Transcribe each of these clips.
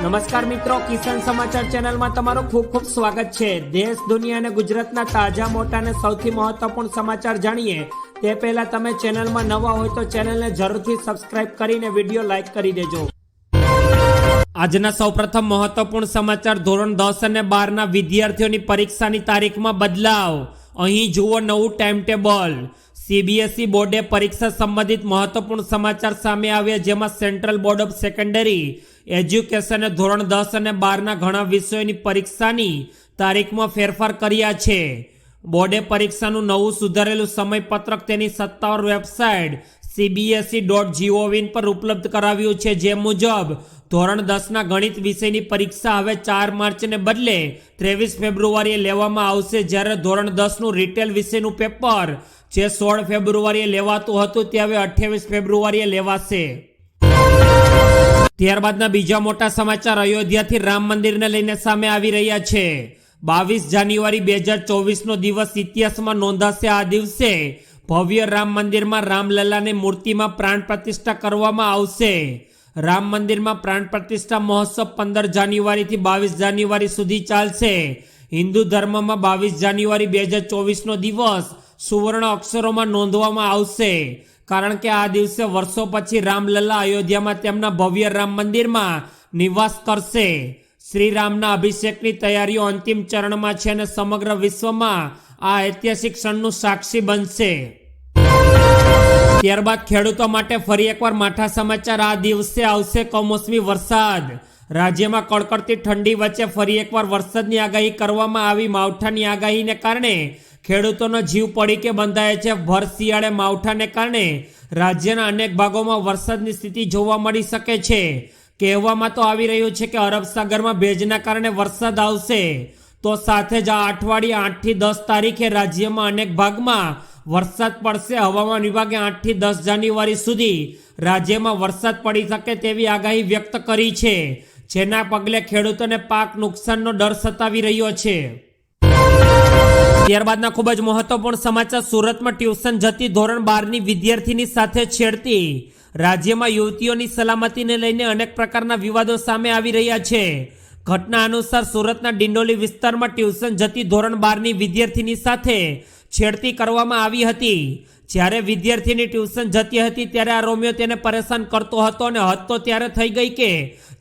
નમસ્કાર મિત્રો, કિસાન સમાચાર ચેનલમાં તમારું ખૂબ ખૂબ સ્વાગત છે. દેશ, દુનિયા અને ગુજરાતના તાજા, મોટા અને સૌથી મહત્વપૂર્ણ સમાચાર જાણીએ. તે પહેલા તમે ચેનલમાં નવા હોય તો ચેનલને જરૂરથી સબસ્ક્રાઇબ કરીને વીડિયો લાઇક કરી દેજો. આજના સૌપ્રથમ મહત્વપૂર્ણ સમાચાર ધોરણ દસ અને બારના વિદ્યાર્થીઓની પરીક્ષાની તારીખમાં બદલાવ. અહીં જુઓ નવું ટાઈમ ટેબલ સીબીએસઈ બોર્ડે પરીક્ષા સંબંધિત મહત્વપૂર્ણ સમાચાર સામે આવ્યા, જેમાં સેન્ટ્રલ બોર્ડ ઓફ સેકન્ડરી એજ્યુકેશને ધોરણ દસ અને બારના ઘણા વિષયોની પરીક્ષાની તારીખમાં ફેરફાર કર્યા છે. બોર્ડે પરીક્ષાનું નવું સુધારેલું સમયપત્રક તેની સત્તાવાર વેબસાઇટ સીબીએસઈ ડોટ જીઓવીન પર ઉપલબ્ધ કરાવ્યું છે. જે મુજબ, ધોરણ દસના ગણિત વિષયની પરીક્ષા હવે ચાર માર્ચને બદલે ત્રેવીસ ફેબ્રુઆરીએ લેવામાં આવશે. જ્યારે ધોરણ દસનું રિટેલ વિષયનું પેપર જે સોળ ફેબ્રુઆરીએ લેવાતું હતું, તે હવે અઠ્યાવીસ ફેબ્રુઆરીએ લેવાશે. ત્યારબાદના બીજા મોટા સમાચાર અયોધ્યાથી રામ મંદિરને લઈને સામે આવી રહ્યા છે. બાવીસ જાન્યુઆરી બે હજાર ચોવીસનો દિવસ ઇતિહાસમાં નોંધાશે આ દિવસે ભવ્ય રામ મંદિરમાં રામલલ્લાને મૂર્તિમાં પ્રાણ પ્રતિષ્ઠા કરવામાં આવશે. રામ મંદિરમાં પ્રાણ પ્રતિષ્ઠા મહોત્સવ પંદર જાન્યુઆરીથી બાવીસ જાન્યુઆરી સુધી ચાલશે. હિન્દુ ધર્મમાં બાવીસ જાન્યુઆરી બે હજાર ચોવીસનો દિવસ સુવર્ણ અક્ષરોમાં નોંધવામાં આવશે. કારણ કે આ દિવસે વર્ષો પછી રામલલ્લા અયોધ્યામાં તેમના ભવ્ય રામ મંદિરમાં નિવાસ કરશે. શ્રીરામના અભિષેકની તૈયારીઓ અંતિમ ચરણમાં છે અને સમગ્ર વિશ્વમાં આ ઐતિહાસિક ક્ષણનું સાક્ષી બનશે. ત્યારબાદ ખેડૂતો માટે ફરી એકવાર માઠા સમાચાર આ દિવસે આવશે કમોસમી વરસાદ. રાજ્યમાં કડકડતી ઠંડી વચ્ચે ફરી એકવાર વરસાદની આગાહી કરવામાં આવી. માવઠાની આગાહીને કારણે ખેડૂતોનો જીવ પડી કે બંધાય છે. ભર શિયાળે માવઠાને કારણે રાજ્યના અનેક ભાગોમાં વરસાદની સ્થિતિ જોવા મળી શકે છે. કહેવામાં તો આવી રહ્યું છે કે અરબ સાગરમાં ભેજના કારણે વરસાદ આવશે. તો સાથે જ આ અઠવાડિયે આઠથી દસ તારીખે રાજ્યમાં અનેક ભાગમાં વરસાદ પડશે. હવામાન વિભાગે આઠથી દસ જાન્યુઆરી સુધી રાજ્યમાં વરસાદ પડી શકે તેવી આગાહી વ્યક્ત કરી છે. જેના પગલે ખેડૂતોને પાક નુકસાનનો ડર સતાવી રહ્યો છે. ત્યારબાદના ખૂબ જ મહત્વપૂર્ણ સમાચાર સુરતમાં ટ્યુશન જતી ધોરણ બારની વિદ્યાર્થીની સાથે છેડતી રાજ્યમાં યુવતીઓની સલામતીને લઈને અનેક પ્રકારના વિવાદો સામે આવી રહ્યા છે. ઘટના અનુસાર સુરતના ડિંડોલી વિસ્તારમાં ટ્યુશન જતી ધોરણ બારની વિદ્યાર્થીની સાથે છેડતી કરવામાં આવી હતી. જ્યારે વિદ્યાર્થીની ટ્યુશન જતી હતી ત્યારે આ રોમિયો તેને પરેશાન કરતો હતો અને હદ તો ત્યારે થઈ ગઈ કે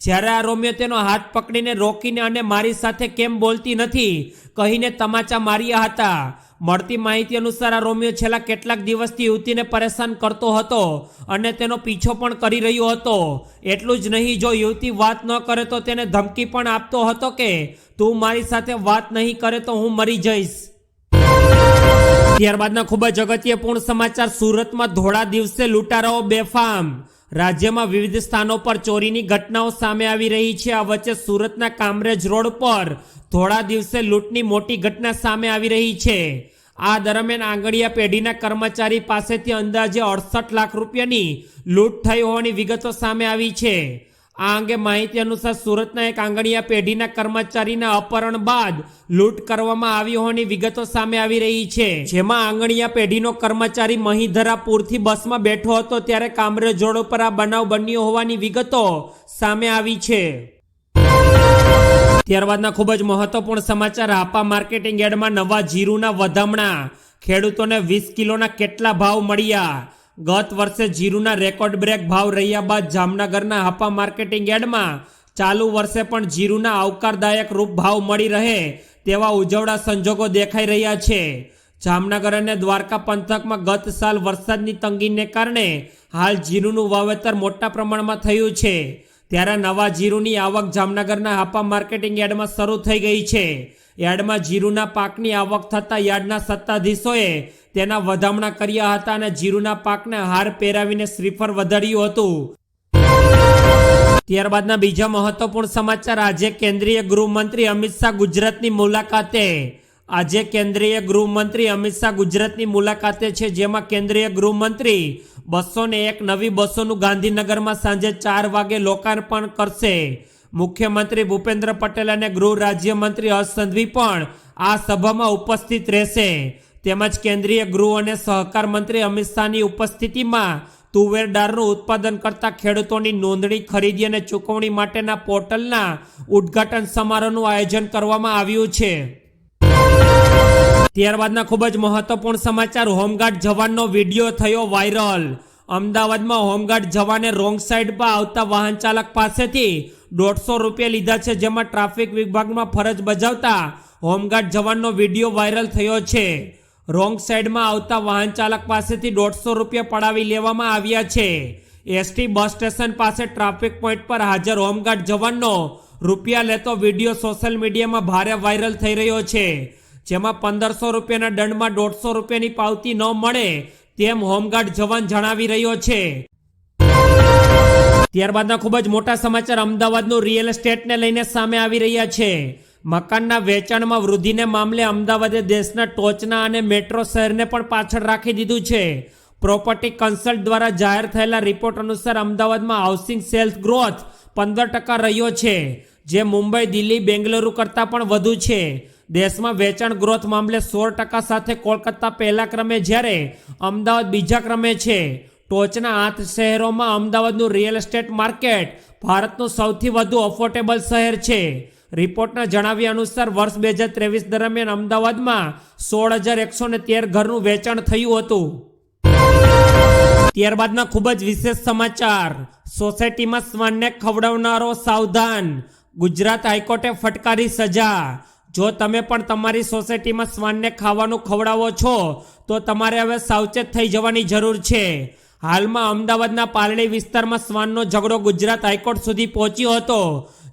જ્યારે આ રોમિયો તેનો હાથ પકડીને રોકીને અને મારી સાથે કેમ બોલતી નથી, કહીને તમાચા માર્યા હતા. મળતી માહિતી અનુસાર આ રોમિયો છેલ્લા કેટલાક દિવસથી યુવતીને પરેશાન કરતો હતો અને તેનો પીછો પણ કરી રહ્યો હતો. એટલું જ નહીં, જો યુવતી વાત ન કરે તો તેને ધમકી પણ આપતો હતો કે, તું મારી સાથે વાત નહીં કરે તો હું મરી જઈશ. ત્યારબાદના ખૂબ જ અગત્યપૂર્ણ સમાચાર, સુરતમાં ધોળા દિવસે લૂંટારાઓ બેફામ. રાજ્યમાં વિવિધ સ્થાનો પર ચોરીની ઘટનાઓ સામે આવી રહી છે. આ વચ્ચે સુરતના કામરેજ રોડ પર ધોળા દિવસે લૂંટની મોટી ઘટના સામે આવી રહી છે. આ દરમિયાન આંગળીયા પેઢીના કર્મચારી પાસેથી અંદાજે અડસઠ લાખ રૂપિયાની લૂંટ થઈ હોવાની વિગતો સામે આવી છે. આ અંગે માહિતી અનુસાર સુરતના એક આંગણિયા પેઢીના કર્મચારીના અપહરણ બાદ લૂંટ કરવામાં આવી હોવાની વિગતો સામે આવી રહી છે. જેમાં આંગણિયા પેઢીનો કર્મચારી મહીધરાપુરથી બસમાં બેઠો હતો ત્યારે કામરે જોડ ઉપર આ બનાવ બન્યો હોવાની વિગતો સામે આવી છે. ત્યારબાદના ખૂબ જ મહત્વપૂર્ણ સમાચાર આપા માર્કેટિંગ એડમાં નવા જીરુના વધામણા. ખેડૂતોને વીસ કિલોના કેટલા ભાવ મળ્યા? ગત વર્ષે જીરુના રેકોર્ડ બ્રેક ભાવ રહ્યા બાદ જામનગરના હાપા માર્કેટિંગ યાર્ડમાં ચાલુ વર્ષે પણ જીરુના આવકારદાયક રૂપ ભાવ મળી રહે તેવા ઉજવડા સંજોગો દેખાઈ રહ્યા છે. જામનગર અને દ્વારકા પંથકમાં ગત સાલ વરસાદની તંગીને કારણે હાલ જીરુનું વાવેતર મોટા પ્રમાણમાં થયું છે. ત્યારે નવા જીરુની આવક જામનગરના હાપા માર્કેટિંગ યાર્ડમાં શરૂ થઈ ગઈ છે. યાર્ડમાં જીરુના પાકની આવક થતાં યાર્ડના સત્તાધીશોએ તેના વધામણા કર્યા હતા અને જીરુના પાકને હાર પહેરાવીને શ્રીફળ વધાર્યું હતું. ત્યારબાદના બીજા મહત્વપૂર્ણ સમાચાર. આજે કેન્દ્રીય ગૃહમંત્રી અમિત શાહ ગુજરાતની મુલાકાતે. આજે કેન્દ્રીય ગૃહમંત્રી અમિત શાહ ગુજરાતની મુલાકાતે છે, જેમાં કેન્દ્રીય ગૃહમંત્રી બસો ને એક નવી બસોનું ગાંધીનગરમાં સાંજે ચાર વાગે લોકાર્પણ કરશે. મુખ્યમંત્રી ભૂપેન્દ્ર પટેલ અને ગૃહ રાજ્યમંત્રી હર્ષ સંઘવી પણ આ સભામાં ઉપસ્થિત રહેશે. તેમજ કેન્દ્રીય ગૃહ અને સહકાર મંત્રી અમિત શાહની ઉપસ્થિતિમાં તુવેર દાળનું ઉત્પાદન કરતા ખેડૂતોની નોંધણી ખરીદી અને ચૂકવણી માટેના પોર્ટલના ઉદ્ઘાટન સમારોહનું આયોજન કરવામાં આવ્યું છે. ત્યારબાદના ખૂબ જ મહત્વપૂર્ણ સમાચાર. હોમગાર્ડ જવાનનો વીડિયો થયો વાયરલ. અમદાવાદમાં હોમગાર્ડ જવાને રોંગ સાઈડ પર આવતા વાહન ચાલક પાસેથી દોઢસો રૂપિયા લીધા છે, જેમાં ટ્રાફિક વિભાગમાં ફરજ બજાવતા હોમગાર્ડ જવાનનો વીડિયો વાયરલ થયો છે. રોંગ સાઈડમાં આવતા વાહન ચાલક પાસેથી દોઢસો રૂપિયા પડાવી લેવામાં આવ્યા છે. એસટી બસ સ્ટેશન પાસે ટ્રાફિક પોઈન્ટ પર હાજર હોમગાર્ડ જવાનનો રૂપિયા લેતો વીડિયો સોશિયલ મીડિયામાં ભારે વાયરલ થઈ રહ્યો છે. જેમાં પંદરસો રૂપિયાના દંડમાં દોઢસો રૂપિયાની પાવતી ન મળે તેમ હોમગાર્ડ જવાન જણાવી રહ્યો છે. ત્યારબાદના ખૂબ જ મોટા સમાચાર અમદાવાદનું રિયલ એસ્ટેટને લઈને સામે આવી રહ્યા છે. મકાનના વેચાણમાં વૃદ્ધિને મામલે અમદાવાદે દેશના ટોચના અને મેટ્રો શહેરને પણ પાછળ રાખી દીધું છે. પ્રોપર્ટી કન્સલ્ટ દ્વારા જાહેર થયેલા રિપોર્ટ અનુસાર અમદાવાદમાં હાઉસિંગ સેલ્સ ગ્રોથ પંદર ટકા રહ્યો છે, જે મુંબઈ, દિલ્હી, બેંગલુરુ કરતાં પણ વધુ છે. દેશમાં વેચાણ ગ્રોથ મામલે સોળ ટકા સાથે કોલકાતા પહેલા ક્રમે જ્યારે અમદાવાદ બીજા ક્રમે છે. ટોચના આઠ શહેરોમાં અમદાવાદનું રિયલ એસ્ટેટ માર્કેટ ભારતનું સૌથી વધુ અફોર્ડેબલ શહેર છે. રિપોર્ટના જણાવ્યા અનુસાર વર્ષ બે હજાર ત્રેવીસ દરમિયાન અમદાવાદમાં સોળ હજાર એકસો ને તેર ઘરનું વેચાણ થયું હતું. ત્યારબાદના ખૂબ જ વિશેષ સમાચાર. સોસાયટીમાં શ્વાનને ખવડાવનારો સાવધાન. ગુજરાત હાઈકોર્ટે ફટકારી સજા. જો તમે પણ તમારી સોસાયટીમાં શ્વાનને ખાવાનું ખવડાવો છો, તો તમારે હવે સાવચેત થઈ જવાની જરૂર છે. હાલમાં અમદાવાદના પાલડી વિસ્તારમાં શ્વાનનો ઝઘડો ગુજરાત હાઈકોર્ટ સુધી પહોંચ્યો હતો,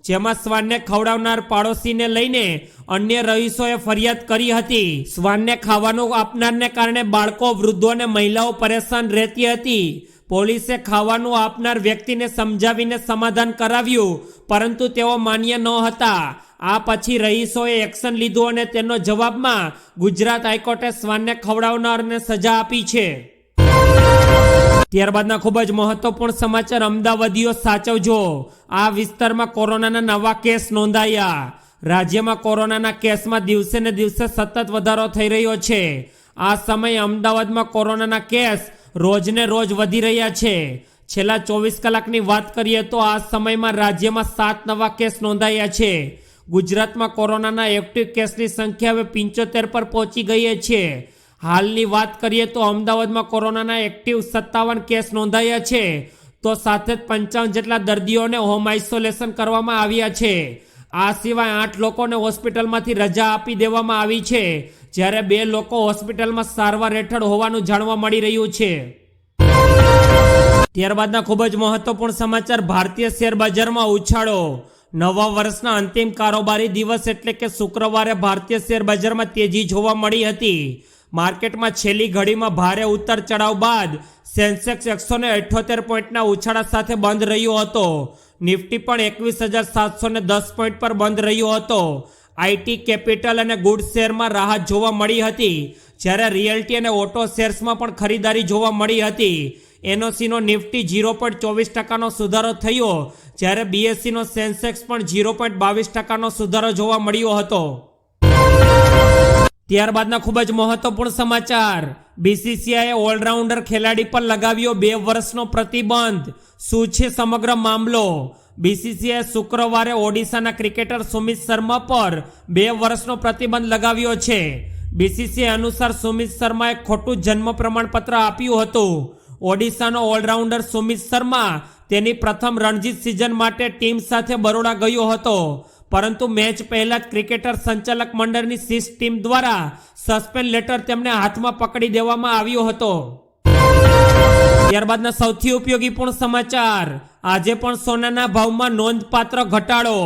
જેમાં શ્વાનને ખવડાવનાર પાડોશીને લઈને અન્ય રહીશોએ ફરિયાદ કરી હતી. શ્વાનને ખાવાનું આપનારને કારણે બાળકો, વૃદ્ધો અને મહિલાઓ પરેશાન રહેતી હતી. પોલીસે ખાવાનું આપનાર વ્યક્તિને સમજાવીને સમાધાન કરાવ્યું, પરંતુ તેઓ માન્ય ન હતા. આ પછી રહીશોએ એક્શન લીધું અને તેનો જવાબમાં ગુજરાત હાઈકોર્ટે શ્વાનને ખવડાવનારને સજા આપી છે. ત્યારબાદના ખૂબ જ મહત્વપૂર્ણ સમાચાર અમદાવાદીઓ સાચવજો. આ વિસ્તારમાં કોરોનાના નવા કેસ નોંધાયા. રાજ્યમાં કોરોનાના કેસમાં દિવસે ને દિવસે સતત વધારો થઈ રહ્યો છે. આ સમયે અમદાવાદમાં કોરોનાના કેસ રોજને રોજ વધી રહ્યા છે. છેલ્લા ચોવીસ કલાકની વાત કરીએ તો આ સમયમાં રાજ્યમાં સાત નવા કેસ નોંધાયા છે. ગુજરાતમાં કોરોનાના એક્ટિવ કેસની સંખ્યા હવે પિંચોતેર પર પહોંચી ગઈ છે. હાલની વાત કરીએ તો અમદાવાદમાં કોરોનાના એક્ટિવ સત્તાવન કેસ નોંધાયા છે. તો સાથે જ પંચાવન જેટલા દર્દીઓને હોમ આઇસોલેશન કરવામાં આવ્યા છે. આ સિવાય આઠ લોકોને હોસ્પિટલમાંથી રજા આપી દેવામાં આવી છે. જ્યારે બે લોકો હોસ્પિટલમાં સારવાર હેઠળ હોવાનું જાણવા મળી રહ્યું છે. ત્યારબાદના ખૂબ જ મહત્વપૂર્ણ સમાચાર ભારતીય શેર બજારમાં ઉછાળો. નવા વર્ષના અંતિમ કારોબારી દિવસ એટલે કે શુક્રવારે ભારતીય શેર બજારમાં તેજી જોવા મળી હતી. માર્કેટમાં છેલ્લી ઘડીમાં ભારે ઉતર ચઢાવ બાદ સેન્સેક્સ એકસો ને અઠ્યોતેર પોઈન્ટના ઉછાળા સાથે બંધ રહ્યો હતો. નિફ્ટી પણ એકવીસ હજાર સાતસો ને દસ પોઈન્ટ પર બંધ રહ્યો હતો. આઈટી કેપિટલ અને ગુડ શેરમાં રાહત જોવા મળી હતી. જ્યારે રિયલ્ટી અને ઓટો શેર્સમાં પણ ખરીદારી જોવા મળી હતી. એનઓસીનો નિફ્ટી ઝીરો પોઈન્ટ ચોવીસ ટકાનો સુધારો થયો, જ્યારે બીએસસીનો સેન્સેક્સ પણ ઝીરો પોઈન્ટ બાવીસ ટકાનો સુધારો જોવા મળ્યો હતો. ત્યારબાદના ખૂબ જ મહત્વપૂર્ણ સમાચાર. બીસીસીઆઈએ ઓલરાઉન્ડર ખેલાડી પર લગાવ્યો બે વર્ષનો પ્રતિબંધ. શું છે સમગ્ર મામલો? બીસીસીઆઈ શુક્રવારે ઓડિશાના ક્રિકેટર સુમિત શર્મા પર બે વર્ષનો પ્રતિબંધ લગાવ્યો છે. બીસીસીઆઈ અનુસાર સુમિત શર્માએ ખોટું જન્મ પ્રમાણપત્ર આપ્યું હતું. ઓડિશાનો ઓલરાઉન્ડર સુમિત શર્મા તેની પ્રથમ રણજીત સિઝન માટે ટીમ સાથે બરોડા ગયો હતો. પરંતુ મેચ પહેલા જ ક્રિકેટર સંચાલક મંડળની સીસ ટીમ દ્વારા સસ્પેન્ડ લેટર તેમને હાથમાં પકડી દેવામાં આવ્યો હતો. ત્યારબાદના સૌથી ઉપયોગી પૂર્ણ સમાચાર. આજે પણ સોનાના ભાવમાં નોંધપાત્ર ઘટાડો.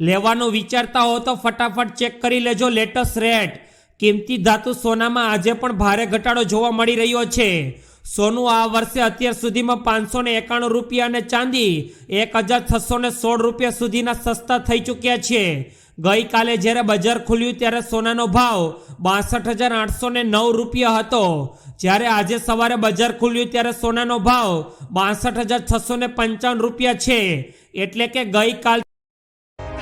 લેવાનો વિચારતા હો તો ફટાફટ ચેક કરી લેજો લેટેસ્ટ રેટ. કિંમતી ધાતુ સોનામાં આજે પણ ભારે ઘટાડો જોવા મળી રહ્યો છે. સોનું આ વર્ષે અત્યાર સુધીમાં પાંચસો ને એકાણું રૂપિયા અને ચાંદી એક હજાર છસો ને સોળ રૂપિયા સુધીના સસ્તા થઈ ચૂક્યા છે. ગઈકાલે જ્યારે બજાર ખુલ્યું ત્યારે સોનાનો ભાવ બાસઠ હજાર આઠસો ને નવ રૂપિયા હતો. જ્યારે આજે સવારે બજાર ખુલ્યું ત્યારે સોનાનો ભાવ બાસઠ હજાર છસો ને પંચાવન રૂપિયા છે. એટલે કે ગઈકાલ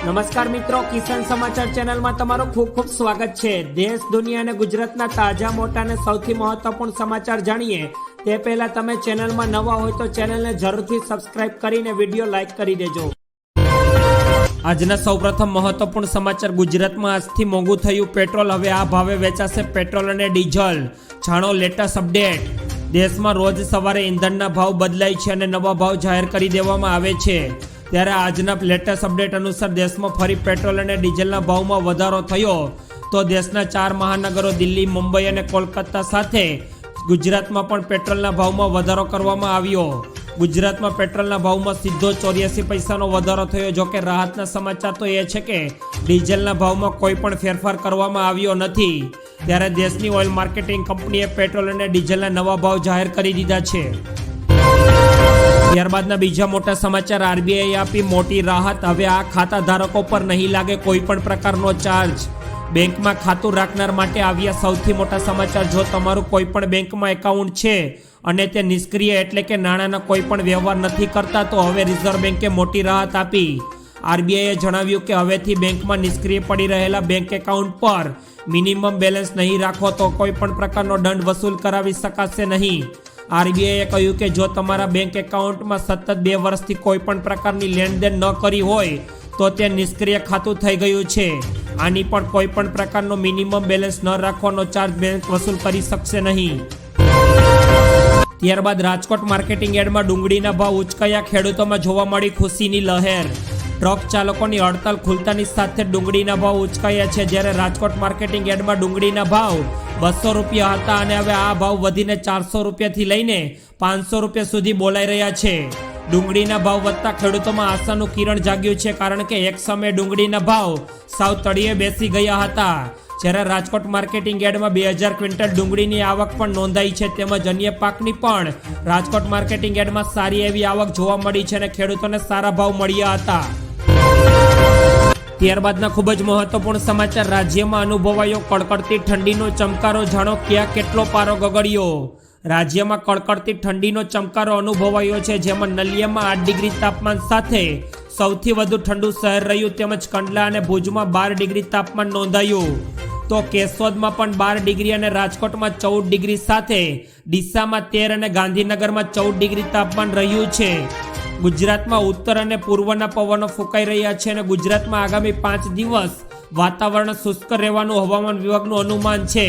નમસ્કાર મિત્રો, કિસાન સમાચાર ચેનલમાં તમારું ખૂબ ખૂબ સ્વાગત છે. દેશ, દુનિયા અને ગુજરાતના તાજા, મોટા અને સૌથી મહત્વપૂર્ણ સમાચાર જાણીએ. તે પહેલા તમે ચેનલમાં નવા હોય તો ચેનલને જરૂરથી સબસ્ક્રાઇબ કરીને વીડિયો લાઇક કરી દેજો. આજના સૌપ્રથમ મહત્વપૂર્ણ સમાચાર ગુજરાતમાં આજથી મોંઘું થયું પેટ્રોલ. હવે આ ભાવે વેચાશે પેટ્રોલ અને ડીઝલ. જાણો લેટેસ્ટ અપડેટ. દેશમાં રોજ સવારે ઈંધણના ભાવ બદલાય છે અને નવા ભાવ જાહેર કરી દેવામાં આવે છે. ત્યારે આજના લેટેસ્ટ અપડેટ અનુસાર દેશમાં ફરી પેટ્રોલ અને ડીઝલના ભાવમાં વધારો થયો. તો દેશના ચાર મહાનગરો દિલ્હી, મુંબઈ અને કોલકાતા સાથે ગુજરાતમાં પણ પેટ્રોલના ભાવમાં વધારો કરવામાં આવ્યો. ગુજરાતમાં પેટ્રોલના ભાવમાં સીધો ચોર્યાસી પૈસાનો વધારો થયો. જો કે રાહતના સમાચાર તો એ છે કે ડીઝલના ભાવમાં કોઈ પણ ફેરફાર કરવામાં આવ્યો નથી. ત્યારે દેશની ઓઇલ માર્કેટિંગ કંપનીએ પેટ્રોલ અને ડીઝલના નવા ભાવ જાહેર કરી દીધા છે. ત્યારબાદના બીજા મોટા સમાચાર. આરબીઆઈ આપી મોટી રાહત. હવે આ ખાતા ધારકો પર નહીં લાગે કોઈ પણ પ્રકારનો ચાર્જ બેંકમાં ખાતું રાખનાર માટે આવ્યા સૌથી મોટા સમાચાર. જો તમારું કોઈ પણ બેંકમાં એકાઉન્ટ છે અને તે નિષ્ક્રિય એટલે કે નાણાંના કોઈ પણ વ્યવહાર નથી કરતા, તો હવે રિઝર્વ બેંકે મોટી રાહત આપી. આરબીઆઈએ જણાવ્યું કે હવેથી બેંકમાં નિષ્ક્રિય પડી રહેલા બેંક એકાઉન્ટ પર મિનિમમ બેલેન્સ નહીં રાખો તો કોઈ પણ પ્રકારનો દંડ વસૂલ કરાવી શકાશે નહીં. આરબીઆઈએ કહ્યું કે જો તમારા બેંક એકાઉન્ટમાં સતત બે વર્ષથી કોઈ પણ પ્રકારની લેણદેણ ન કરી હોય, તો તે નિષ્ક્રિય ખાતું થઈ ગયું છે. આની પણ કોઈ પણ પ્રકારનો મિનિમમ બેલેન્સ ન રાખવાનો ચાર્જ બેંક વસૂલ કરી શકશે નહીં. ત્યારબાદ રાજકોટ માર્કેટિંગ યાર્ડમાં ડુંગળીના ભાવ ઉચકાયા, ખેડૂતોમાં જોવા મળી ખુશીની લહેર. ટ્રક ચાલકોની હડતાલ ખુલતાની સાથે ડુંગળીના ભાવ ઉચકાયા છે. જ્યારે રાજકોટ માર્કેટિંગ યાર્ડમાં ડુંગળીના ભાવ બસો રૂપિયા હતા અને હવે આ ભાવ વધીને ચારસો રૂપિયાથી લઈને પાંચસો રૂપિયા સુધી બોલાઈ રહ્યા છે. ડુંગળીના ભાવ વધતા ખેડૂતોમાં આશાનું કિરણ જાગ્યું છે કારણ કે એક સમયે ડુંગળીના ભાવ સાવ તળિયે બેસી ગયા હતા. જ્યારે રાજકોટ માર્કેટિંગ યાર્ડમાં બે હજાર ક્વિન્ટલ ડુંગળીની આવક પણ નોંધાઈ છે તેમજ અન્ય પાકની પણ રાજકોટ માર્કેટિંગ યાર્ડમાં સારી એવી આવક જોવા મળી છે અને ખેડૂતોને સારા ભાવ મળ્યા હતા. ત્યારબાદના ખૂબ જ મહત્વપૂર્ણ સમાચાર. રાજ્યમાં અનુભવાયો કડકડતી ઠંડીનો ચમકારો. જાણો ક્યાં કેટલો પારો ગગડ્યો? રાજ્યમાં કડકડતી ઠંડીનો ચમકારો અનુભવાયો છે, જેમાં નલિયામાં આઠ ડિગ્રી તાપમાન સાથે સૌથી વધુ ઠંડુ શહેર રહ્યું, તેમજ કંડલા અને ભુજમાં બાર ડિગ્રી તાપમાન નોંધાયું. તો કેશોદમાં પણ બાર ડિગ્રી અને રાજકોટમાં ચૌદ ડિગ્રી સાથે, ડીસામાં તેર અને ગાંધીનગરમાં ચૌદ ડિગ્રી તાપમાન રહ્યું છે. ગુજરાતમાં ઉત્તર અને પૂર્વના પવનો ફૂંકાઈ રહ્યા છે અને ગુજરાતમાં આગામી પાંચ દિવસ વાતાવરણ શુષ્ક રહેવાનું હવામાન વિભાગનું અનુમાન છે.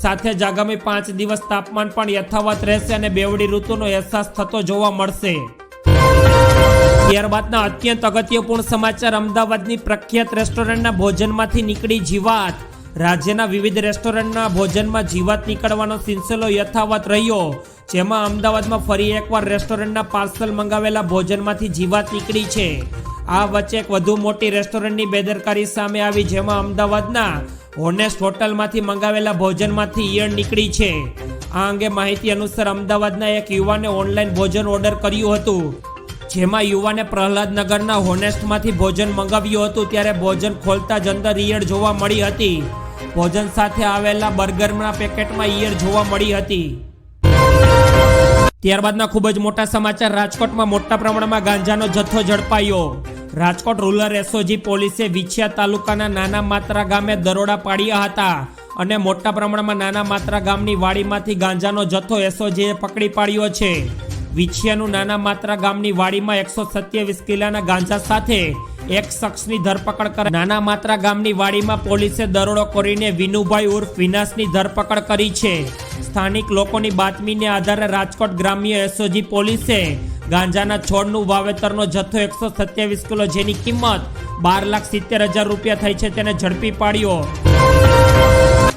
સાથે જ આગામી પાંચ દિવસ તાપમાન પણ યથાવત રહેશે અને બેવડી ઋતુનો અહેસાસ થતો જોવા મળશે. ત્યારબાદના અત્યંત અગત્યપૂર્ણ સમાચાર અમદાવાદની પ્રખ્યાત રેસ્ટોરન્ટના ભોજનમાંથી નીકળી જીવાત રાજ્યના વિવિધ રેસ્ટોરન્ટના ભોજનમાં જીવાત નીકળવાનો સિલસિલો યથાવત રહ્યો, જેમાં અમદાવાદમાં ફરી એકવાર રેસ્ટોરન્ટના પાર્સલ મંગાવેલા ભોજનમાંથી જીવાત નીકળી છે. આ વચ્ચે એક વધુ મોટી રેસ્ટોરન્ટની બેદરકારી સામે આવી, જેમાં અમદાવાદના હોનેસ્ટ હોટલમાંથી મંગાવેલા ભોજનમાંથી ઈયળ નીકળી છે. આ અંગે માહિતી અનુસાર અમદાવાદના એક યુવાને ઓનલાઈન ભોજન ઓર્ડર કર્યું હતું, જેમાં યુવાને પ્રહલાદનગરના હોનેસ્ટમાંથી ભોજન મંગાવ્યું હતું, ત્યારે ભોજન ખોલતા જ અંદર ઈયળ જોવા મળી હતી. ભોજન સાથે આવેલા બર્ગરના પેકેટમાં ઈયર જોવા મળી હતી. ત્યારબાદના ખૂબ જ મોટા સમાચાર. રાજકોટમાં મોટા પ્રમાણમાં ગાંજાનો જથ્થો ઝડપાયો. રાજકોટ રૂરલ એસઓજી પોલીસે વિછિયા તાલુકાના નાના માત્રા ગામે દરોડા પાડ્યા હતા અને મોટા પ્રમાણમાં નાના માત્રા ગામની વાડીમાંથી ગાંજાનો જથ્થો એસઓજીએ પકડી પાડ્યો છે. વિછિયાનું નાના માત્રા ગામની વાડીમાં એકસો સત્યાવીસ કિલાના ગાંજા સાથે એક શખ્સની ધરપકડ કરી નાના માત્રા ગામની વાડીમાં પોલીસે દરોડો કરીને વિનુભાઈ ઉર્ફ વિનાશની ધરપકડ કરી છે. સ્થાનિક લોકોની બાતમીને આધારે રાજકોટ ગ્રામ્ય એસઓજી પોલીસે ગાંજાના છોડનું વાવેતરનો જથ્થો એકસો સત્યાવીસ કિલો જેની કિંમત બાર લાખ સિત્તેર હજાર રૂપિયા થઈ છે તેને ઝડપી પાડ્યો.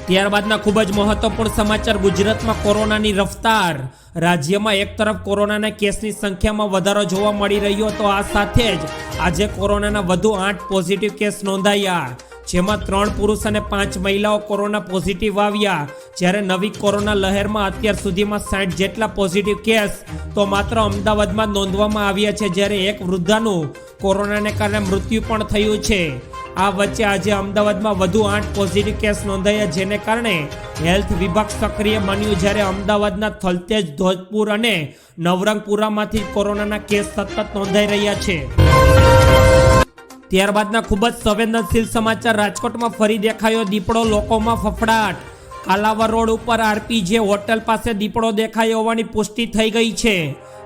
ત્યારબાદના ખૂબ જ મહત્વપૂર્ણ સમાચાર, ગુજરાતમાં કોરોનાની રફતાર. રાજ્યમાં એક તરફ કોરોનાના કેસની સંખ્યામાં વધારો જોવા મળી રહ્યો તો આ સાથે જ આજે કોરોનાના વધુ આઠ પોઝિટિવ કેસ નોંધાયા. જેમાં ત્રણ પુરુષ અને પાંચ મહિલાઓ કોરોના પોઝિટિવ આવ્યા. જ્યારે નવી કોરોના લહેરમાં અત્યાર સુધીમાં સાઠ જેટલા પોઝિટિવ કેસ તો માત્ર અમદાવાદમાં નોંધવામાં આવ્યા છે, જ્યારે એક વૃદ્ધાનું કોરોનાને કારણે મૃત્યુ પણ થયું છે. આ વચ્ચે આજે અમદાવાદમાં વધુ આઠ પોઝિટિવ કેસ નોંધાયા, જેને કારણે હેલ્થ વિભાગ સક્રિય બન્યું જ્યારે અમદાવાદના થલતેજ, ધોધપુર અને નવરંગપુરામાંથી કોરોનાના કેસ સતત નોંધાઈ રહ્યા છે. ત્યારબાદના ખૂબ જ સંવેદનશીલ સમાચાર, રાજકોટમાં ફરી દેખાયો દીપડો, લોકોમાં ફફડાટ. કાલાવર રોડ ઉપર આરપીજે હોટલ પાસે દીપડો દેખાયો હોવાની પુષ્ટિ થઈ ગઈ છે.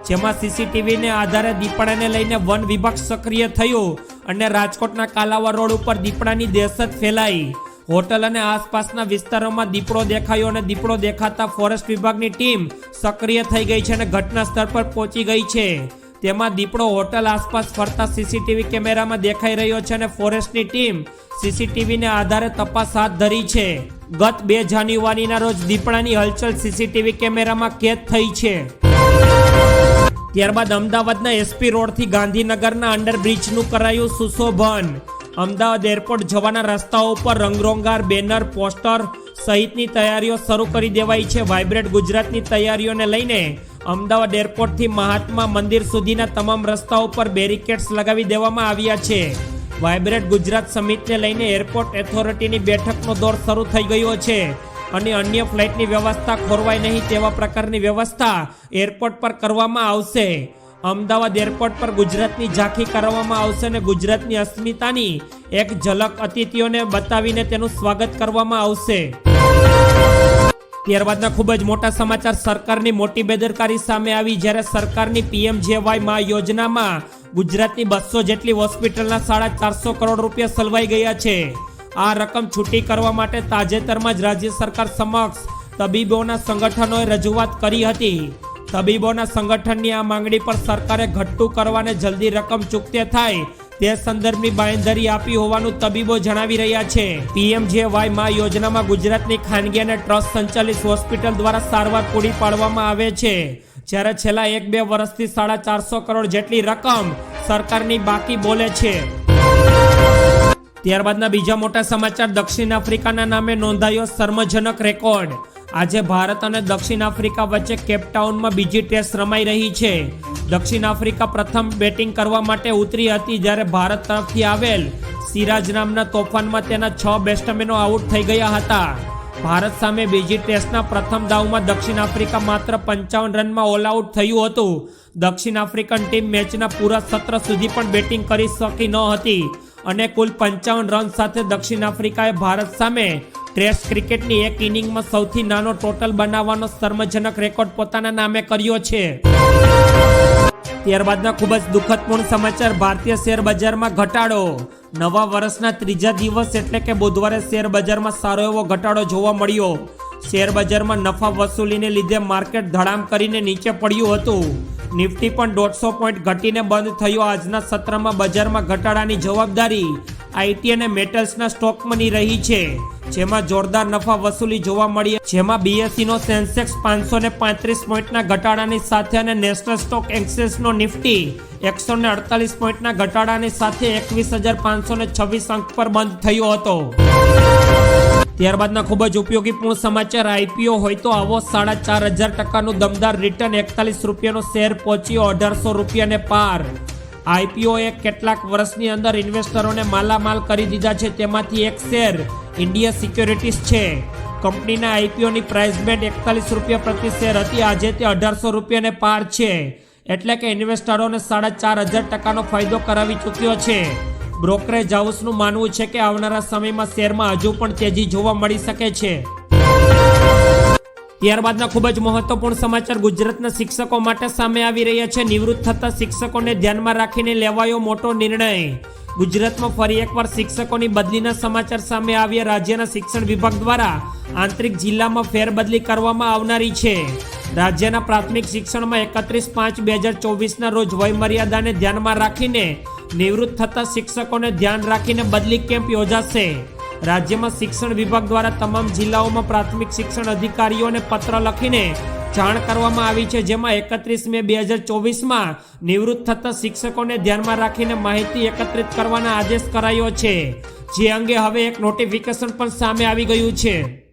જેમાં સીસીટીવીને આધારે દીપડાને લઈને વન વિભાગ સક્રિય થયો અને રાજકોટના કાલાવર રોડ ઉપર દીપડાની દહેશત ફેલાઈ. હોટલ અને આસપાસના વિસ્તારોમાં દીપડો દેખાયો અને દીપડો દેખાતા ફોરેસ્ટ વિભાગની ટીમ સક્રિય થઈ ગઈ છે અને ઘટના સ્થળ પર પહોંચી ગઈ છે. તેમાં દીપડો હોટલ આસપાસ ફરતા સીસીટીવી કેમેરામાં દેખાઈ રહ્યો છે અને ફોરેસ્ટની ટીમ સીસીટીવીને આધારે તપાસ હાથ ધરી છે. ગત બે જાન્યુઆરીના રોજ દીપડાની હલચલ સીસીટીવી કેમેરામાં કેદ થઈ છે. ત્યારબાદ અમદાવાદના એસપી રોડથી ગાંધીનગરના અંડરબ્રિજનું કરાયું સુશોભન. અમદાવાદ એરપોર્ટ જવાના રસ્તાઓ પર રંગરોંગાર, બેનર, પોસ્ટર સહિતની તૈયારીઓ શરૂ કરી દેવાઈ છે. વાઇબ્રેટ ગુજરાતની તૈયારીઓને લઈને અમદાવાદ એરપોર્ટથી મહાત્મા મંદિર સુધીના તમામ રસ્તાઓ પર બેરિકેડ્સ લગાવી દેવામાં આવ્યા છે. વાઇબ્રેટ ગુજરાત સમિટને લઈને એરપોર્ટ ઓથોરિટીની બેઠકનો દોર શરૂ થઈ ગયો છે. અને અન્ય ફ્લાઇટની વ્યવસ્થા ખોરવાય નહીં તેવા પ્રકારની વ્યવસ્થા એરપોર્ટ પર કરવામાં આવશે. અમદાવાદ એરપોર્ટ પર ગુજરાતની ઝાંખી કરવામાં આવશે અને ગુજરાતની અસ્મિતાની એક ઝલક અતિથિઓને બતાવીને તેનું સ્વાગત કરવામાં આવશે. ત્યારબાદના ખૂબ જ મોટા સમાચાર. સરકારની મોટી બેદરકારી સામે આવી જ્યારે સરકારની પીએમજેવાય મા યોજનામાં ગુજરાતની બસો જેટલી હોસ્પિટલના સાડા ચારસો કરોડ રૂપિયા સલવાઈ ગયા છે. આ રકમ છૂટી કરવા માટે તાજેતરમાં જ રાજ્ય સરકાર સમક્ષ તબીબોના સંગઠનોએ રજૂઆત કરી હતી. તબીબોના સંગઠનની આ માંગણી પર સરકારે ઘટ્ટું કરવાને જલ્દી રકમ ચૂકતે થાય તે સંદર્ભની બાંયધરી આપી હોવાનું તબીબો જણાવી રહ્યા છે. પીએમજેવાય મા યોજનામાં ગુજરાતની ખાનગી અને ટ્રસ્ટ સંચાલિત હોસ્પિટલ દ્વારા સારવાર પૂરી પાડવામાં આવે છે. જ્યારે છેલ્લા એક બે વર્ષથી સાડા ચારસો કરોડ જેટલી રકમ સરકારની બાકી બોલે છે. ત્યારબાદના બીજા મોટા સમાચાર. દક્ષિણ આફ્રિકાના નામે નોંધાયો શર્મજનક રેકોર્ડ. આજે ભારત અને દક્ષિણ આફ્રિકા વચ્ચે કેપટાઉનમાં બીજી ટેસ્ટ રમાઈ રહી છે. દક્ષિણ આફ્રિકા પ્રથમ બેટિંગ કરવા માટે ઉતરી હતી જ્યારે ભારત તરફથી આવેલ સિરાજ નામના તોફાનમાં તેના છ બેટ્સમેનો આઉટ થઈ ગયા હતા. ભારત સામે બીજી ટેસ્ટના પ્રથમ દાવમાં દક્ષિણ આફ્રિકા માત્ર પંચાવન રનમાં ઓલ આઉટ થયું હતું. દક્ષિણ આફ્રિકન ટીમ મેચના પૂરા સત્ર સુધી પણ બેટિંગ કરી શકી ન હતી. અને કુલ પંચાવન રન સાથે દક્ષિણ આફ્રિકાએ ભારત સામે ટેસ્ટ ક્રિકેટની એક ઇનિંગમાં સૌથી નાનો ટોટલ બનાવવાનો શર્મજનક રેકોર્ડ પોતાના નામે કર્યો છે. ત્યારબાદના ખૂબ જ દુઃખદપૂર્ણ સમાચાર, ભારતીય શેર બજારમાં ઘટાડો. નવા વર્ષના ત્રીજા દિવસ એટલે કે બુધવારે શેર બજારમાં સારો એવો ઘટાડો જોવા મળ્યો. શેર બજારમાં નફા વસૂલીને લીધે માર્કેટ ધડામ કરીને નીચે પડ્યું હતું. નિફ્ટી પણ દોઢસો પોઈન્ટ ઘટીને બંધ થયો. આજના સત્રમાં બજારમાં ઘટાડાની જવાબદારી આઈટી અને મેટલ્સના સ્ટોકમાંની રહી છે, જેમાં જોરદાર નફા વસૂલી જોવા મળી જેમાં બીએસસી નો સેન્સેક્સ પાંચસો ને પાંત્રીસ પોઈન્ટના ઘટાડાની સાથે અને નેશનલ સ્ટોક એક્સચેન્જ નો નિફ્ટી એકસો ને અડતાલીસ પોઈન્ટના ઘટાડાની સાથે એકવીસ હજાર પાંચસો ને છવ્વીસ અંક પર બંધ થયો હતો. ત્યારબાદના ખૂબ જ ઉપયોગીપૂર્ણ સમાચાર આઈપીઓ હોય તો આવો સાડા ચાર હજાર ટકાનું દમદાર રિટર્ન એકતાલીસ રૂપિયાનો શેર પહોંચ્યો અઢારસો રૂપિયાને પાર. આઈપીઓ એ કેટલાક વર્ષની અંદર ઇન્વેસ્ટરોને માલામાલ કરી દીધા છે, તેમાંથી એક શેર ઇન્ડિયા સિક્યોરિટીઝ છે. કંપનીના આઈપીઓની પ્રાઇસ બેન્ડ એકતાલીસ રૂપિયા પ્રતિ શેર હતી, આજે તે અઢારસો રૂપિયાને પાર છે. એટલે કે ઇન્વેસ્ટરોને સાડા ચાર હજાર ટકાનો ફાયદો કરાવી ચૂક્યો છે. બ્રોકરેજ હાઉસનું માનવું છે કે આવનારા સમયમાં શેરમાં હજુ પણ તેજી જોવા મળી શકે છે. ત્યારબાદના ખૂબ જ મહત્વપૂર્ણ સમાચાર ગુજરાતના શિક્ષકો માટે સામે આવી રહ્યા છે. નિવૃત્ત થતા શિક્ષકોને ધ્યાનમાં રાખીને લેવાયો મોટો નિર્ણય. ગુજરાતમાં ફરી એકવાર શિક્ષકોની બદલીના સમાચાર સામે આવ્યા. રાજ્યના શિક્ષણ વિભાગ દ્વારા આંતરિક જિલ્લામાં ફેરબદલી કરવામાં આવનારી છે. રાજ્યના પ્રાથમિક શિક્ષણમાં એકત્રીસ પાંચ બે હજાર ચોવીસના રોજ વયમર્યાદાને ધ્યાનમાં રાખીને નિવૃત્ત થતા શિક્ષકોને ધ્યાન રાખીને બદલી કેમ્પ યોજાશે. રાજ્યમાં શિક્ષણ વિભાગ દ્વારા તમામ જિલ્લાઓમાં પ્રાથમિક શિક્ષણ અધિકારીઓને પત્ર લખીને જાણ કરવામાં આવી છે, જેમાં એકત્રીસ મે બે હજાર ચોવીસમાં નિવૃત્ત થતા શિક્ષકોને ધ્યાનમાં રાખીને માહિતી એકત્રિત કરવાના આદેશ કરાયો છે. જે અંગે હવે એક નોટિફિકેશન પણ સામે આવી ગયું છે.